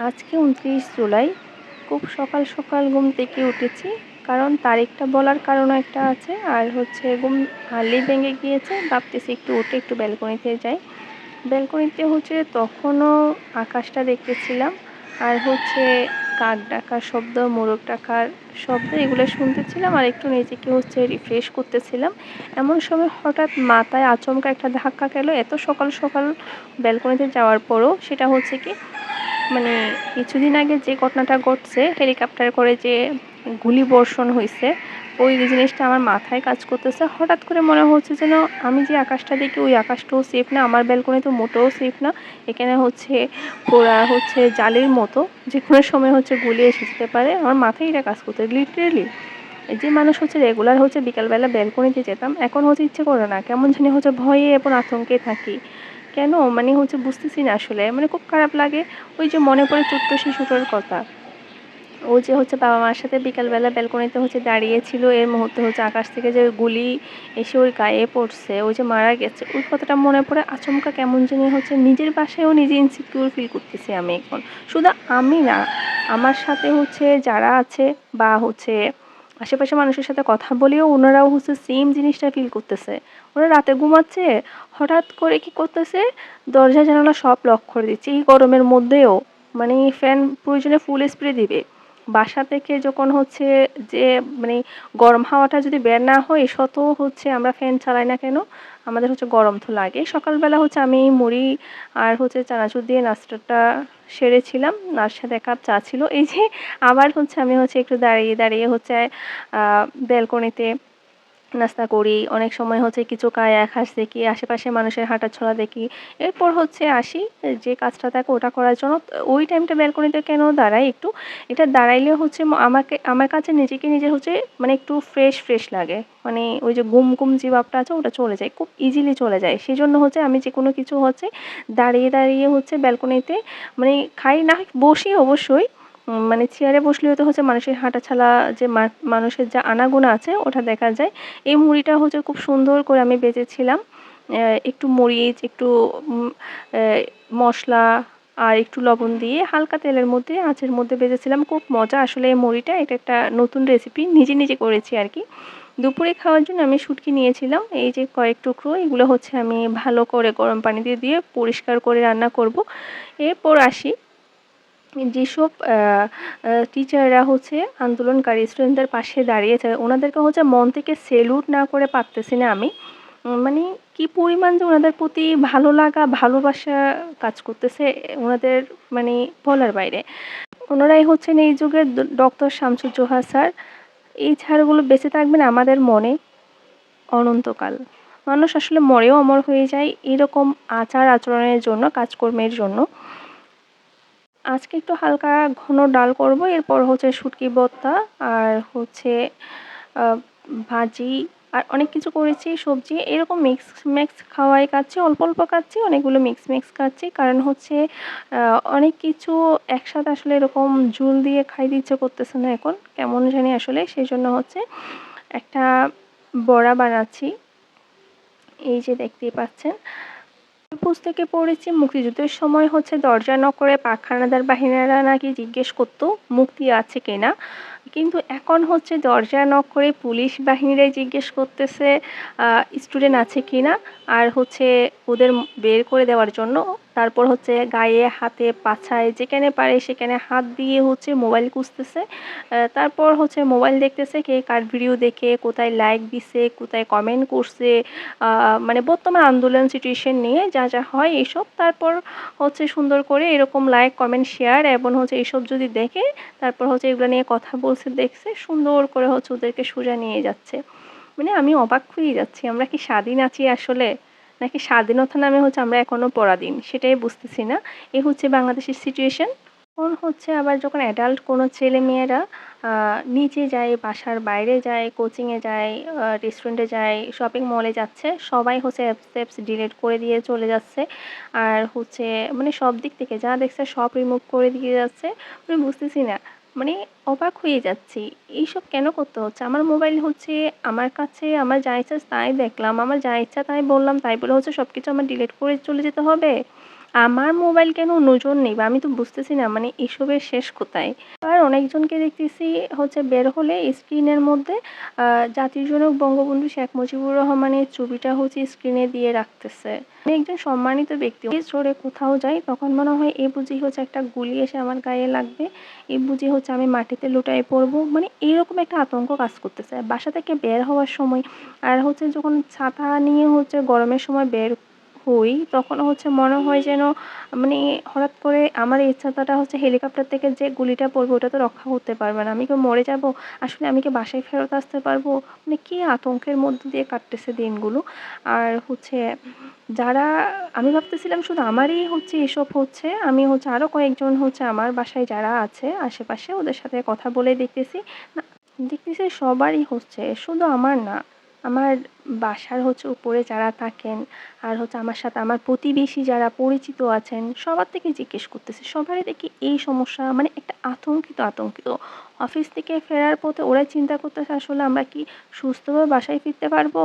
আজকে উনত্রিশ জুলাই। খুব সকাল সকাল ঘুম থেকে উঠেছি, কারণ তারিখটা বলার কারণও একটা আছে। আর হচ্ছে ঘুম আর্লি ভেঙে গিয়েছে, ভাবতেছি একটু উঠে একটু ব্যালকনিতে যাই। ব্যালকনিতে হচ্ছে তখনও আকাশটা দেখতেছিলাম, আর হচ্ছে কাক ডাকার শব্দ, মোরগ ডাকার শব্দ, এগুলো শুনতেছিলাম আর একটু নিজেকে হচ্ছে রিফ্রেশ করতেছিলাম। এমন সময় হঠাৎ মাথায় আচমকা একটা ধাক্কা গেল। এত সকাল সকাল ব্যালকনিতে যাওয়ার পরও সেটা হচ্ছে কি মানে কিছুদিন আগে যে ঘটনাটা ঘটছে হেলিকপ্টার করে যে গুলি বর্ষণ হয়েছে ওই জিনিসটা আমার মাথায় কাজ করতেছে। হঠাৎ করে মনে হচ্ছে যেন আমি যে আকাশটা দেখি, ওই আকাশটাও সেফ না, আমার ব্যালকনি তো মোটেও সেফ না। এখানে হচ্ছে পোড়া হচ্ছে জালের মতো, যে কোনো সময় হচ্ছে গুলি এসে যেতে পারে। আমার মাথায় এটা কাজ করতে লিটারেলি যে মানুষ হচ্ছে রেগুলার হচ্ছে বিকালবেলা ব্যালকনিতে যেতাম, এখন হচ্ছে ইচ্ছে করে না, কেমন জানি হচ্ছে ভয়ে এবং আতঙ্কে থাকি। কেন? মানে হচ্ছে বুঝতেছি না আসলে। মানে খুব খারাপ লাগে ওই যে মনে পড়ে ছোট্ট শিশুটার কথা। ও যে হচ্ছে বাবা মার সাথে বিকালবেলা ব্যালকনিতে হচ্ছে দাঁড়িয়েছিল, এর মুহূর্তে হচ্ছে আকাশ থেকে যে গুলি এসে ওর গায়ে পড়ছে ওই যে মারা গেছে, ওই কথাটা মনে পড়ে আচমকা কেমন জানি হচ্ছে নিজের বাসায়ও নিজে ইনসিকিউর ফিল করতেছি আমি এখন। শুধু আমি না, আমার সাথে হচ্ছে যারা আছে বা হচ্ছে আশেপাশে মানুষের সাথে কথা বলেও ওনারাও হচ্ছে সেম জিনিসটা ফিল করতেছে। ওরা রাতে ঘুমাচ্ছে, হঠাৎ করে কি করতেছে? দরজা জানালা সব লক করে দিচ্ছে। এই গরমের মধ্যেও মানে ফ্যান প্রয়োজনে ফুল স্প্রে দিবে। বাসা থেকে যখন হচ্ছে যে মানে গরম হাওয়াটা যদি বের না হয়, শত হচ্ছে আমরা ফ্যান চালাই না কেন? আমাদের হচ্ছে গরম তো লাগে সকালবেলা হচ্ছে আমি মুড়ি আর হচ্ছে চানাচুর দিয়ে নাস্তাটা সেরেছিলাম। আর সাথে কাপ চা ছিল। এই যে, আবার হচ্ছে আমি হচ্ছে একটু দাঁড়িয়ে দাঁড়িয়ে হচ্ছে ব্যালকনিতে নাস্তা করি, অনেক সময় হচ্ছে কিছু কায় এক হাস দেখি, আশেপাশে মানুষের হাঁটা ছড়া দেখি। এরপর হচ্ছে আসি, যে কাজটা থাকে ওটা করার জন্য। ওই টাইমটা ব্যালকনিতে কেন দাঁড়াই একটু? এটা দাঁড়াইলে হচ্ছে আমাকে, আমার কাছে নিজেকে নিজে হচ্ছে মানে একটু ফ্রেশ ফ্রেশ লাগে। মানে ওই যে গুম গুম যে ভাবটা আছে ওটা চলে যায়, খুব ইজিলি চলে যায়। সেই জন্য হচ্ছে আমি যে কোনো কিছু হচ্ছে দাঁড়িয়ে দাঁড়িয়ে হচ্ছে ব্যালকনিতে মানে খাই, না বসি অবশ্যই মানে চেয়ারে বসলেও তো হচ্ছে মানুষের হাঁটা হাঁটাছালা যে মানুষের যা আনাগোনা আছে, ওটা দেখা যায়। এই মুড়িটা হচ্ছে খুব সুন্দর করে আমি বেজেছিলাম একটু মরিচ, একটু মশলা আর একটু লবণ দিয়ে হালকা তেলের মধ্যে, আঁচের মধ্যে বেজেছিলাম খুব মজা। আসলে এই মুড়িটা এটা একটা নতুন রেসিপি নিজে নিজে করেছি আর কি। দুপুরে খাওয়ার জন্য আমি শুটকি নিয়েছিলাম। এই যে কয়েক টুকরো, এগুলো হচ্ছে আমি ভালো করে গরম পানি দিয়ে দিয়ে পরিষ্কার করে রান্না করব। এরপর আসি যেসব টিচাররা হচ্ছে আন্দোলনকারী স্টুডেন্টদের পাশে দাঁড়িয়েছে ওনাদেরকে হচ্ছে মন থেকে সেলুট না করে পারতেছি না আমি। মানে কি পরিমাণ যে ওনাদের প্রতি ভালো লাগা, ভালোবাসা কাজ করতেছে, ওনাদের মানে বলার বাইরে। ওনারাই হচ্ছেন এই যুগের ডক্টর শামসুজ্জোহা স্যার। এই ছাড়গুলো বেঁচে থাকবেন আমাদের মনে অনন্তকাল। মানুষ আসলে মরেও অমর হয়ে যায়, এরকম আচার আচরণের জন্য, কাজকর্মের জন্য। আজকে একটু হালকা ঘন ডাল করব, এরপর হচ্ছে শুটকি ভর্তা আর হচ্ছে ভাজি আর অনেক কিছু করেছি, সবজি, এরকম মিক্স ম্যাক্স খাওয়াই খাচ্ছি, অল্প অল্প খাচ্ছি, অনেকগুলো মিক্স মিক্স খাচ্ছি, কারণ হচ্ছে অনেক কিছু একসাথে আসলে এরকম জুল দিয়ে খাই দিচ্ছে করতেছে না এখন, কেমন জানি আসলে সেই জন্য হচ্ছে একটা বড়া বানাচ্ছি, এই যে দেখতেই পাচ্ছেন। পুস্তকে পড়েছি, মুক্তিযুদ্ধের সময় হচ্ছে দরজা নকরে করে পাখানাদার বাহিনীরা নাকি জিজ্ঞেস করতো, মুক্তি আছে কিনা? কিন্তু এখন হচ্ছে দরজা নক করে পুলিশ বাহিনীরাই জিজ্ঞেস করতেছে স্টুডেন্ট আছে কি না আর হচ্ছে ওদের বের করে দেওয়ার জন্য। তারপর হচ্ছে গায়ে, হাতে, পাছায় যেখানে পারে সেখানে হাত দিয়ে হচ্ছে মোবাইল খুঁজতেছে। তারপর হচ্ছে মোবাইল দেখতেছে কে কার ভিডিও দেখে, কোথায় লাইক দিছে, কোথায় কমেন্ট করছে। মানে বর্তমান আন্দোলন সিচুয়েশন নিয়ে যা যা হয় এইসব। তারপর হচ্ছে সুন্দর করে এরকম লাইক কমেন্ট শেয়ার এবং হচ্ছে এইসব যদি দেখে, তারপর হচ্ছে এগুলো নিয়ে কথা বলছে, দেখছে, সুন্দর করে হচ্ছে ওদেরকে সোজা নিয়ে যাচ্ছে। মানে আমি অবাক হয়ে যাচ্ছি, আমরা কি স্বাধীন আছি আসলে? নাকি স্বাধীনতা নামে হচ্ছে আমরা এখনও পরাধীন? সেটাই বুঝতেছি না। এ হচ্ছে বাংলাদেশের সিচুয়েশন এখন হচ্ছে আবার যখন অ্যাডাল্ট কোনো ছেলে মেয়েরা নিচে যায়, বাসার বাইরে যায় কোচিংয়ে যায় রেস্টুরেন্টে যায় শপিং মলে যাচ্ছে, সবাই হচ্ছে অ্যাপস অ্যাপস ডিলিট করে দিয়ে চলে যাচ্ছে। আর হচ্ছে মানে সব দিক থেকে যা দেখছে সব রিমুভ করে দিয়ে যাচ্ছে। আমি বুঝতেছি না। মানে অবাক হয়ে যাচ্ছি। এইসব কেন করতে হচ্ছে? আমার মোবাইল হচ্ছে, আমার কাছে আমার যা ইচ্ছা তাই দেখলাম, আমার যা ইচ্ছা তাই বললাম, তাই বলে হচ্ছে সব কিছু আমার ডিলিট করে চলে যেতে হবে। আমার মোবাইল কেন নজর নেই বা আমি তো বুঝতেছি না মানে এসবের শেষ কোথায়? আর অনেকজনকে দেখতেছি হচ্ছে বের হলে স্ক্রিনের মধ্যে জাতির জনক বঙ্গবন্ধু শেখ মুজিবুর রহমানের ছবিটা হচ্ছে স্ক্রিনে দিয়ে রাখতেছে। একজন সম্মানিত ব্যক্তি। জোরে কোথাও যাই তখন মনে হয় এই বুঝি হচ্ছে একটা গুলি এসে আমার গায়ে লাগবে এই বুঝি হচ্ছে আমি মাটিতে লুটাই পড়ব। মানে এরকম একটা আতঙ্ক কাজ করতেছে। বাসা থেকে বের হওয়ার সময়, আর হচ্ছে যখন ছাতা নিয়ে হচ্ছে গরমের সময় বের হই, তখন হচ্ছে মনে হয় যেন মানে হঠাৎ করে আমার ইচ্ছাটা হচ্ছে হেলিকপ্টার থেকে যে গুলিটা পড়বে ওটা তো রক্ষা করতে পারবে না। আমি কি মরে যাব? আসলে আমি কি বাসায় ফেরত আসতে পারব? মানে কী আতঙ্কের মধ্যে দিয়ে কাটতেছে দিনগুলো? আর হচ্ছে যারা, আমি ভাবতেছিলাম শুধু আমারই হচ্ছে এসব হচ্ছে, আমি হচ্ছে আরও কয়েকজন হচ্ছে আমার বাসায় যারা আছে, আশেপাশে ওদের সাথে কথা বলে দেখতেছি। না, দেখতেছি সবারই হচ্ছে, শুধু আমার না। আমার বাসার হচ্ছে উপরে যারা থাকেন আর হচ্ছে আমার সাথে আমার প্রতিবেশী যারা পরিচিত আছেন, সবার থেকে জিজ্ঞেস করতেছে, সবারই দেখি এই সমস্যা মানে একটা আতঙ্কিত আতঙ্কিত। অফিস থেকে ফেরার পথে ওরাই চিন্তা করতেছে, আসলে আমরা কি সুস্থভাবে বাসায় ফিরতে পারব?